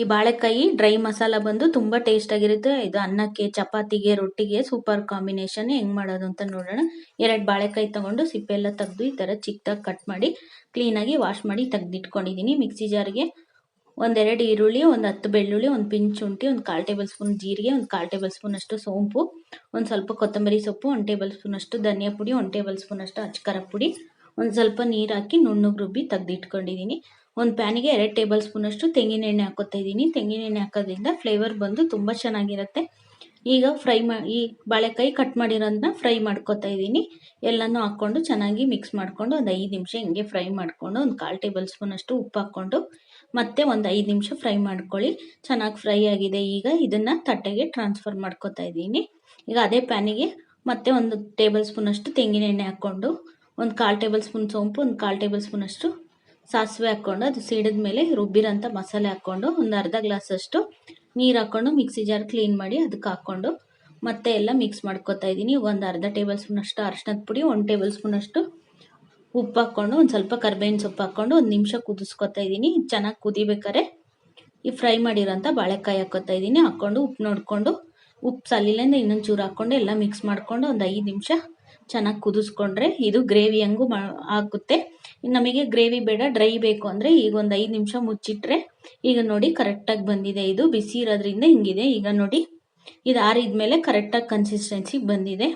ಈ ಬಾಳೆಕಾಯಿ ಡ್ರೈ ಮಸಾಲ ಬಂದು ತುಂಬ ಟೇಸ್ಟ್ ಆಗಿರುತ್ತೆ. ಇದು ಅನ್ನಕ್ಕೆ, ಚಪಾತಿಗೆ, ರೊಟ್ಟಿಗೆ ಸೂಪರ್ ಕಾಂಬಿನೇಷನ್ ಹೆಂಗ್ ಮಾಡೋದು ಅಂತ ನೋಡೋಣ. ಎರಡು ಬಾಳೆಕಾಯಿ ತಗೊಂಡು ಸಿಪ್ಪೆ ಎಲ್ಲ ತೆಗೆದು ಈ ಥರ ಚಿಕ್ಕದಾಗಿ ಕಟ್ ಮಾಡಿ ಕ್ಲೀನಾಗಿ ವಾಶ್ ಮಾಡಿ ತೆಗೆದಿಟ್ಕೊಂಡಿದ್ದೀನಿ ಮಿಕ್ಸಿ ಜಾರ್ಗೆ ಒಂದೆರಡು ಈರುಳ್ಳಿ, ಒಂದು ಹತ್ತು ಬೆಳ್ಳುಳ್ಳಿ, ಒಂದು ಪಿಂಚ್ ಶುಂಠಿ ಒಂದು ಕಾಲು ಟೇಬಲ್ ಸ್ಪೂನ್ ಜೀರಿಗೆ, ಒಂದು ಕಾಲು ಟೇಬಲ್ ಸ್ಪೂನ್ ಅಷ್ಟು ಸೋಂಪು, ಒಂದು ಸ್ವಲ್ಪ ಕೊತ್ತಂಬರಿ ಸೊಪ್ಪು, ಒಂದು ಟೇಬಲ್ ಸ್ಪೂನ್ ಅಷ್ಟು ಧನಿಯಾ ಪುಡಿ, ಒಂದು ಟೇಬಲ್ ಸ್ಪೂನ್ ಅಷ್ಟು ಅಚ್ಕರ ಪುಡಿ. ಒಂದು ಸ್ವಲ್ಪ ನೀರು ಹಾಕಿ ನುಣ್ಣಗೆ ರುಬ್ಬಿ ತೆಗೆದಿಟ್ಕೊಂಡಿದ್ದೀನಿ ಒಂದು ಪ್ಯಾನಿಗೆ ಎರಡು ಟೇಬಲ್ ಸ್ಪೂನಷ್ಟು ತೆಂಗಿನ ಎಣ್ಣೆ ಹಾಕೋತಾ ಇದ್ದೀನಿ ತೆಂಗಿನ ಎಣ್ಣೆ ಹಾಕೋದ್ರಿಂದ ಫ್ಲೇವರ್ ಬಂದು ತುಂಬ ಚೆನ್ನಾಗಿರುತ್ತೆ. ಈಗ ಫ್ರೈ ಮಾ, ಈ ಬಾಳೆಕಾಯಿ ಕಟ್ ಮಾಡಿರೋದನ್ನ ಫ್ರೈ ಮಾಡ್ಕೊತಾ ಇದ್ದೀನಿ ಎಲ್ಲನೂ ಹಾಕ್ಕೊಂಡು ಚೆನ್ನಾಗಿ ಮಿಕ್ಸ್ ಮಾಡಿಕೊಂಡು ಒಂದು ಐದು ನಿಮಿಷ ಹಿಂಗೆ ಫ್ರೈ ಮಾಡಿಕೊಂಡು ಒಂದು ಕಾಲು ಟೇಬಲ್ ಸ್ಪೂನಷ್ಟು ಉಪ್ಪು ಹಾಕ್ಕೊಂಡು ಮತ್ತೆ ಒಂದು ಐದು ನಿಮಿಷ ಫ್ರೈ ಮಾಡ್ಕೊಳ್ಳಿ. ಚೆನ್ನಾಗಿ ಫ್ರೈ ಆಗಿದೆ. ಈಗ ಇದನ್ನು ತಟ್ಟೆಗೆ ಟ್ರಾನ್ಸ್ಫರ್ ಮಾಡ್ಕೊತಾ ಇದ್ದೀನಿ ಈಗ ಅದೇ ಪ್ಯಾನಿಗೆ ಮತ್ತೆ ಒಂದು ಟೇಬಲ್ ಸ್ಪೂನಷ್ಟು ತೆಂಗಿನ ಎಣ್ಣೆ ಹಾಕ್ಕೊಂಡು ಒಂದು ಕಾಲು ಟೇಬಲ್ ಸ್ಪೂನ್ ಸೋಂಪು, ಒಂದು ಕಾಲು ಟೇಬಲ್ ಸ್ಪೂನ್ ಅಷ್ಟು ಸಾಸಿವೆ ಹಾಕ್ಕೊಂಡು, ಅದು ಸೀಡಿದ ಮೇಲೆ ರುಬ್ಬಿರೋಂಥ ಮಸಾಲೆ ಹಾಕ್ಕೊಂಡು, ಒಂದು ಅರ್ಧ ಗ್ಲಾಸಷ್ಟು ನೀರು ಹಾಕ್ಕೊಂಡು ಮಿಕ್ಸಿ ಜಾರ್ ಕ್ಲೀನ್ ಮಾಡಿ ಅದಕ್ಕೆ ಹಾಕ್ಕೊಂಡು, ಮತ್ತೆ ಎಲ್ಲ ಮಿಕ್ಸ್ ಮಾಡ್ಕೊತಾ ಇದ್ದೀನಿ. ಒಂದು ಅರ್ಧ ಟೇಬಲ್ ಸ್ಪೂನ್ ಅಷ್ಟು ಅರ್ಶಿನದ ಪುಡಿ, ಒಂದು ಟೇಬಲ್ ಸ್ಪೂನ್ ಅಷ್ಟು ಉಪ್ಪು ಹಾಕ್ಕೊಂಡು, ಒಂದು ಸ್ವಲ್ಪ ಕರ್ಬೇವಿನ ಸೊಪ್ಪು ಹಾಕ್ಕೊಂಡು ಒಂದು ನಿಮಿಷ ಕುದಿಸ್ಕೊತಾ ಇದ್ದೀನಿ. ಚೆನ್ನಾಗಿ ಕುದಿಬೇಕಾರೆ ಈ ಫ್ರೈ ಮಾಡಿರೋಂಥ ಬಾಳೆಕಾಯಿ ಹಾಕ್ಕೊತಾ ಇದ್ದೀನಿ. ಹಾಕ್ಕೊಂಡು ಉಪ್ಪು ನೋಡಿಕೊಂಡು, ಉಪ್ಪು ಸಲ್ಲಿಲಿಂದ ಇನ್ನೊಂದು ಚೂರು ಹಾಕ್ಕೊಂಡು ಎಲ್ಲ ಮಿಕ್ಸ್ ಮಾಡಿಕೊಂಡು ಒಂದು ಐದು ನಿಮಿಷ ಚೆನ್ನಾಗಿ ಕುದಿಸ್ಕೊಂಡ್ರೆ ಇದು ಗ್ರೇವಿ ಹಂಗು ಮಾ ಆಗುತ್ತೆ. ನಮಗೆ ಗ್ರೇವಿ ಬೇಡ, ಡ್ರೈ ಬೇಕು ಅಂದರೆ ಈಗ ಒಂದು ಐದು ನಿಮಿಷ ಮುಚ್ಚಿಟ್ರೆ ಈಗ ನೋಡಿ ಕರೆಕ್ಟಾಗಿ ಬಂದಿದೆ. ಇದು ಬಿಸಿ ಇರೋದ್ರಿಂದ ಹಿಂಗಿದೆ. ಈಗ ನೋಡಿ, ಇದು ಆರಿದ ಮೇಲೆ ಕರೆಕ್ಟಾಗಿ ಕನ್ಸಿಸ್ಟೆನ್ಸಿಗೆ ಬಂದಿದೆ.